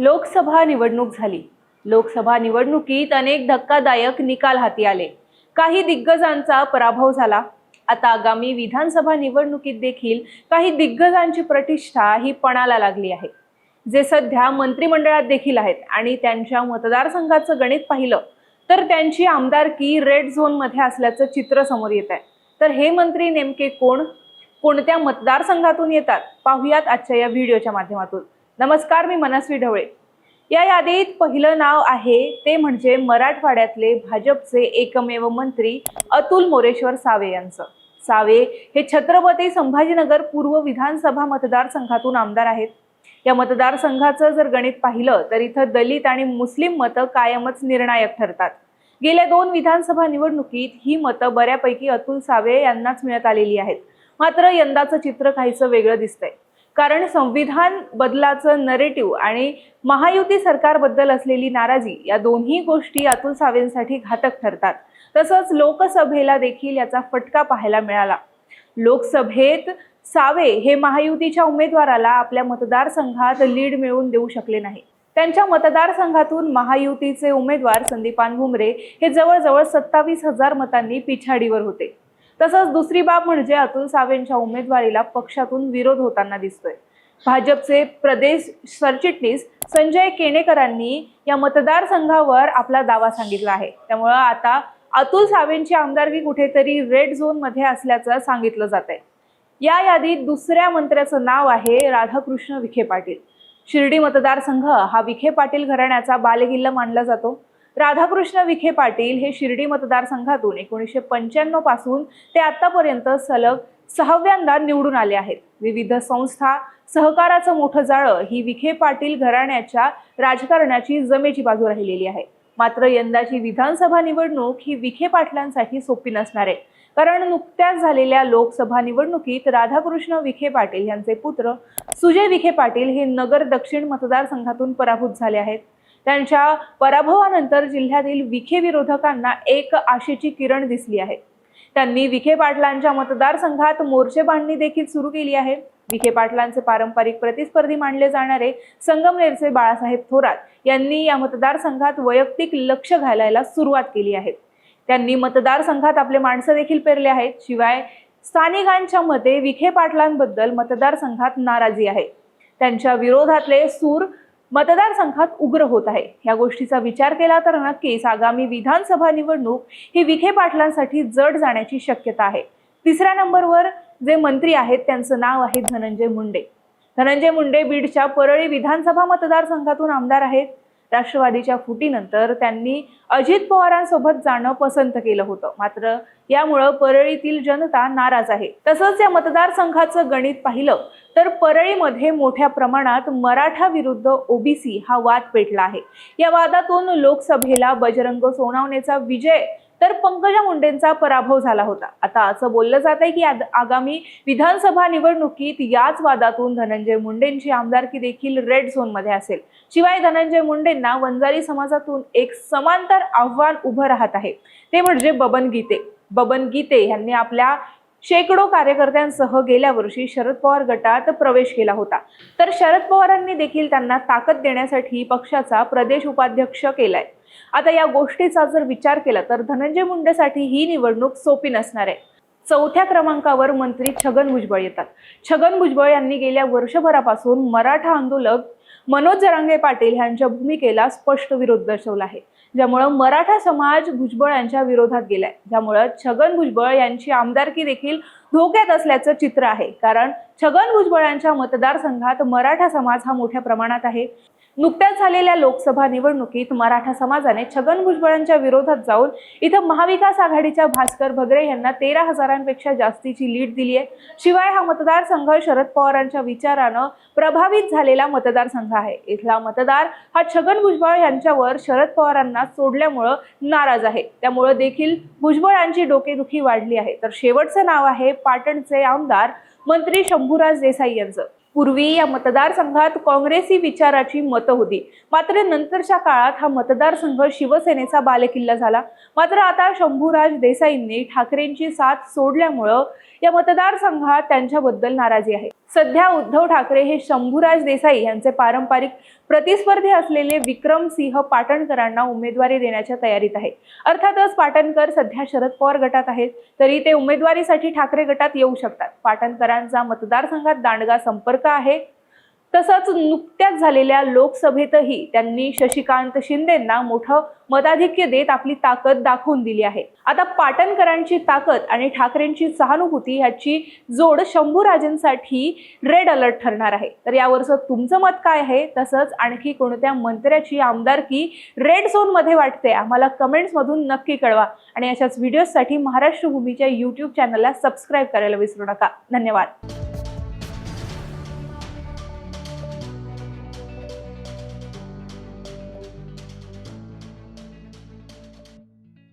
लोकसभा निवडणूक झाली. लोकसभा निवडणुकीत अनेक धक्कादायक निकाल हाती आले. काही दिग्गजांचा पराभव झाला. आता आगामी विधानसभा निवडणुकीत देखील काही दिग्गजांची प्रतिष्ठा ही पणाला लागली आहे. जे सध्या मंत्रिमंडळात देखील आहेत आणि त्यांच्या मतदारसंघाचं गणित पाहिलं तर त्यांची आमदारकी रेड झोनमध्ये असल्याचं चित्र समोर येत आहे. तर हे मंत्री नेमके कोण? कोणत्या मतदारसंघातून येतात? पाहुयात आजच्या या व्हिडिओच्या माध्यमातून. नमस्कार मी मनस्वी ढवळे. या यादीत पहिलं नाव आहे ते म्हणजे मराठवाड्यातले भाजपचे एकमेव मंत्री अतुल मोरेश्वर सावे यांचं. सावे हे छत्रपती संभाजीनगर पूर्व विधानसभा मतदारसंघातून आमदार आहेत. या मतदारसंघाचं जर गणित पाहिलं तर इथं दलित आणि मुस्लिम मतं कायमच निर्णायक ठरतात. गेल्या दोन विधानसभा निवडणुकीत ही मतं बऱ्यापैकी अतुल सावे यांनाच मिळत आलेली आहेत. मात्र यंदाचं चित्र काहीसं वेगळं दिसतंय. कारण संविधान बदलाचं नरेटिव्ह आणि महायुती सरकारबद्दल असलेली नाराजी या दोन्ही गोष्टी अतुल सावेंसाठी घातक ठरतात. तसंच लोकसभेला देखील याचा फटका पाहायला मिळाला. लोकसभेत सावे हे महायुतीच्या उमेदवाराला आपल्या मतदारसंघात लीड मिळवून देऊ शकले नाही. त्यांच्या मतदारसंघातून महायुतीचे उमेदवार संदीपान भुमरे हे जवळजवळ सत्तावीस हजार मतांनी पिछाडीवर होते. तसंच दुसरी बाब म्हणजे अतुल सावेंच्या उमेदवारीला पक्षातून विरोध होताना दिसतोय. भाजपचे प्रदेश सरचिटणीस संजय केणेकरांनी या मतदारसंघावर आपला दावा सांगितला आहे. त्यामुळं आता अतुल सावेंची आमदारकी कुठेतरी रेड झोनमध्ये असल्याचं सांगितलं जात आहे या यादीत दुसऱ्या मंत्र्याचं नाव आहे राधाकृष्ण विखे पाटील. शिर्डी मतदारसंघ हा विखे पाटील घराण्याचा बालेकिल्ला मानला जातो. राधाकृष्ण विखे पाटील हे शिर्डी मतदारसंघातून एकोणीसशे पंच्याण्णवपासून ते आतापर्यंत सलग सहाव्यांदा निवडून आले आहेत. विविध संस्था सहकाराचं मोठं जाळं ही विखे पाटील घराण्याच्या राजकारणाची जमेची बाजू राहिलेली आहे. मात्र यंदाची विधानसभा निवडणूक ही विखे पाटलांसाठी सोपी नसणार आहे. कारण नुकत्याच झालेल्या लोकसभा निवडणुकीत राधाकृष्ण विखे पाटील यांचे पुत्र सुजय विखे पाटील हे नगर दक्षिण मतदारसंघातून पराभूत झाले आहेत. त्यांच्या पराभवानंतर जिल्ह्यातील विखे विरोधकांना एक आशेची किरण दिसली आहे. त्यांनी विखे पाटलांच्या मतदारसंघात मोर्चे बांधणी देखील सुरू केली आहे. विखे पाटलांचे पारंपरिक प्रतिस्पर्धी मानले जाणारे संगमनेरचे बाळासाहेब थोरात यांनी या मतदारसंघात वैयक्तिक लक्ष घालायला सुरुवात केली आहे. त्यांनी मतदारसंघात आपले माणसं देखील पेरले आहेत. शिवाय स्थानिकांच्या मते विखे पाटलांबद्दल मतदारसंघात नाराजी आहे. त्यांच्या विरोधातले सूर मतदारसंघात उग्र होत आहे. या गोष्टीचा विचार केला तर नक्कीच आगामी विधानसभा निवडणूक ही विखे पाटलांसाठी जड जाण्याची शक्यता आहे. तिसऱ्या नंबरवर जे मंत्री आहेत त्यांचं नाव आहे धनंजय मुंडे. धनंजय मुंडे बीडच्या परळी विधानसभा मतदारसंघातून आमदार आहेत. राष्ट्रवादीच्या फुटीनंतर त्यांनी अजित पवारांसोबत जाणं पसंत केलं होतं. मात्र यामुळं परळीतील जनता नाराज आहे. तसंच या मतदारसंघाचं गणित पाहिलं तर परळीमध्ये मोठ्या प्रमाणात मराठा विरुद्ध ओबीसी हा वाद पेटला आहे. या वादातून लोकसभेला बजरंग सोनावणेचा विजय तर पंकजा मुंडेंचा पराभव झाला होता. आता असं बोललं जात आहे की आगामी विधानसभा निवडणुकीत याच वादातून धनंजय मुंडेंची आमदारकी देखील रेड झोनमध्ये असेल. शिवाय धनंजय मुंडेंना वंजारी समाजातून एक समांतर आव्हान उभं राहत आहे. ते म्हणजे बबन गीते. बबन गीते यांनी आपल्या शेकडो कार्यकर्त्यांसह गेल्या वर्षी शरद पवार गटात प्रवेश केला होता. तर शरद पवारांनी देखील त्यांना ताकद देण्यासाठी पक्षाचा प्रदेश उपाध्यक्ष केलाय. आता या गोष्टीचा जर विचार केला तर धनंजय मुंडेसाठी ही निवडणूक सोपी नसणार आहे. चौथ्या क्रमांकावर मंत्री छगन भुजबळ येतात. छगन भुजबळ यांनी गेल्या वर्षभरापासून मराठा आंदोलक मनोज जरांगे पाटील यांच्या भूमिकेला स्पष्ट विरोध दर्शवला आहे ज्यामुळं मराठा समाज भुजबळ यांच्या विरोधात गेलाय. ज्यामुळं छगन भुजबळ यांची आमदारकी देखील धोक्यात असल्याचं चित्र आहे. कारण छगन भुजबळांच्या मतदारसंघात मराठा समाज हा मोठ्या प्रमाणात आहे. नुकत्याच झालेल्या लोकसभा निवडणुकीत मराठा समाजाने छगन भुजबळांच्या विरोधात जाऊन इथं महाविकास आघाडीच्या भास्कर भगरे यांना तेरा हजारांपेक्षा जास्तीची लीड दिली आहे. शिवाय हा मतदारसंघ शरद पवारांच्या विचारानं प्रभावित झालेला मतदारसंघ आहे. इथला मतदार हा छगन भुजबळ यांच्यावर शरद पवारांना सोडल्यामुळं नाराज आहे. त्यामुळं देखील भुजबळांची डोकेदुखी वाढली आहे. तर शेवटचं नाव आहे पाटणचे आमदार मंत्री शंभूराज देसाई यांचं. पूर्वी या मतदारसंघात काँग्रेसी विचाराची मतं होती. मात्र नंतरच्या काळात हा मतदारसंघ शिवसेनेचा बालेकिल्ला झाला. मात्र आता शंभूराज देसाईंनी ठाकरेंची साथ सोडल्यामुळं या मतदारसंघात त्यांच्याबद्दल नाराजी आहे. सध्या उद्धव ठाकरे हे शंभूराज देसाई यांचे पारंपरिक प्रतिस्पर्धी असलेले विक्रमसिंह पाटणकरांना उमेदवारी देण्याच्या तयारीत आहे. अर्थातच पाटणकर सध्या शरद पवार गटात आहेत तरी ते उमेदवारीसाठी ठाकरे गटात येऊ शकतात. पाटणकरांचा मतदारसंघात दांडगा संपर्क आहे तसंच नुकत्याच झालेल्या लोकसभेतही त्यांनी शशिकांत शिंदेंना मोठं मताधिक्य देत आपली ताकद दाखवून दिली आहे. आता पाटणकरांची ताकद आणि ठाकरेंची सहानुभूती ह्याची जोड शंभूराजेंसाठी रेड अलर्ट ठरणार आहे. तर यावरचं तुमचं मत काय आहे? तसंच आणखी कोणत्या मंत्र्याची आमदारकी रेड झोनमध्ये वाटते? आम्हाला कमेंट्समधून नक्की कळवा. आणि अशाच व्हिडिओजसाठी महाराष्ट्र भूमीच्या यूट्यूब चॅनलला सबस्क्राईब करायला विसरू नका. धन्यवाद.